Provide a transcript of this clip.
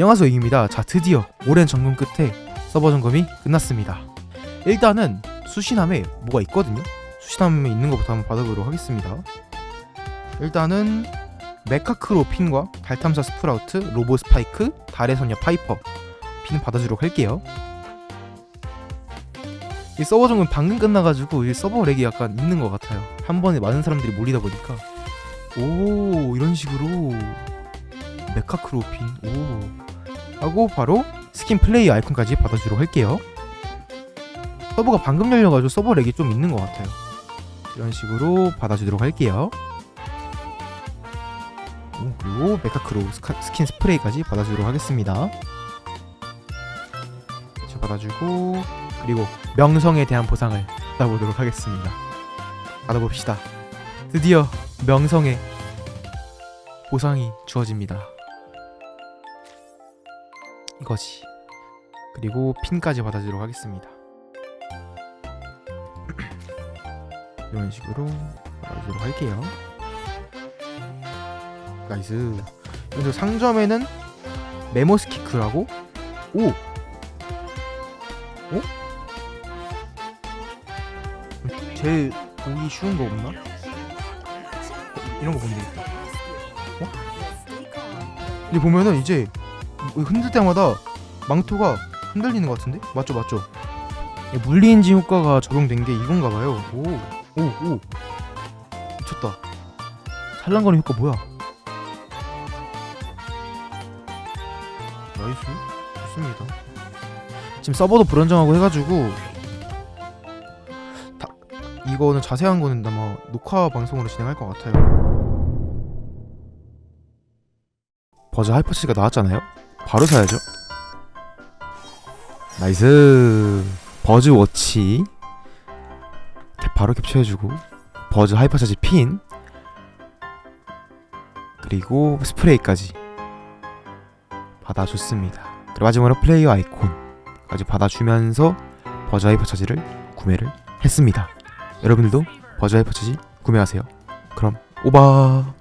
안녕하세요 이입니다. 자 드디어 오랜 점검 끝에 서버 점검이 끝났습니다. 일단은 수신함에 뭐가 있거든요. 수신함에 있는 것부터 한번 받아보도록 하겠습니다. 일단은 메카크로 핀과 달탐사 스프라우트 로보 스파이크 달의 소녀 파이퍼 핀 받아주도록 할게요. 이 서버 점검 방금 끝나가지고 이 서버 렉이 약간 있는 것 같아요. 한 번에 많은 사람들이 몰리다 보니까. 오 이런 식으로 메카크로핀. 오 하고 바로 스킨 플레이 아이콘까지 받아주도록 할게요. 서버가 방금 열려가지고 서버 렉이 좀 있는 것 같아요. 이런 식으로 받아주도록 할게요. 오, 그리고 메카크로 스킨 스프레이까지 받아주도록 하겠습니다. 자, 받아주고 그리고 명성에 대한 보상을 받아보도록 하겠습니다. 받아봅시다. 드디어 명성에 보상이 주어집니다 이거지. 그리고 핀까지 받아주도록 하겠습니다. 이런 식으로 받아주도록 할게요. 나이스. 그래서 상점에는 메모스키크라고 오. 어? 제일 보기 쉬운 거 없나? 어, 이런 거 보면 되겠다. 어? 근데 보면은 이제 뭐 흔들 때마다 망토가 흔들리는 것 같은데? 맞죠 맞죠? 이 물리인지 효과가 적용된 게 이건가 봐요. 오 오 오. 미쳤다. 살랑거리는 효과 뭐야? 나이스. 좋습니다. 지금 서버도 불안정하고 해가지고 다, 이거는 자세한 거는 아마 녹화 방송으로 진행할 것 같아요. 버즈 하이퍼치가 나왔잖아요 바로 사야죠. 나이스. 버즈 워치. 이렇게 바로 캡처해주고 버즈 하이퍼차지 핀 그리고 스프레이까지 받아줬습니다. 그리고 마지막으로 플레이어 아이콘까지 받아주면서 버즈 하이퍼차지를 구매를 했습니다. 여러분들도 버즈 하이퍼차지 구매하세요. 그럼 오바.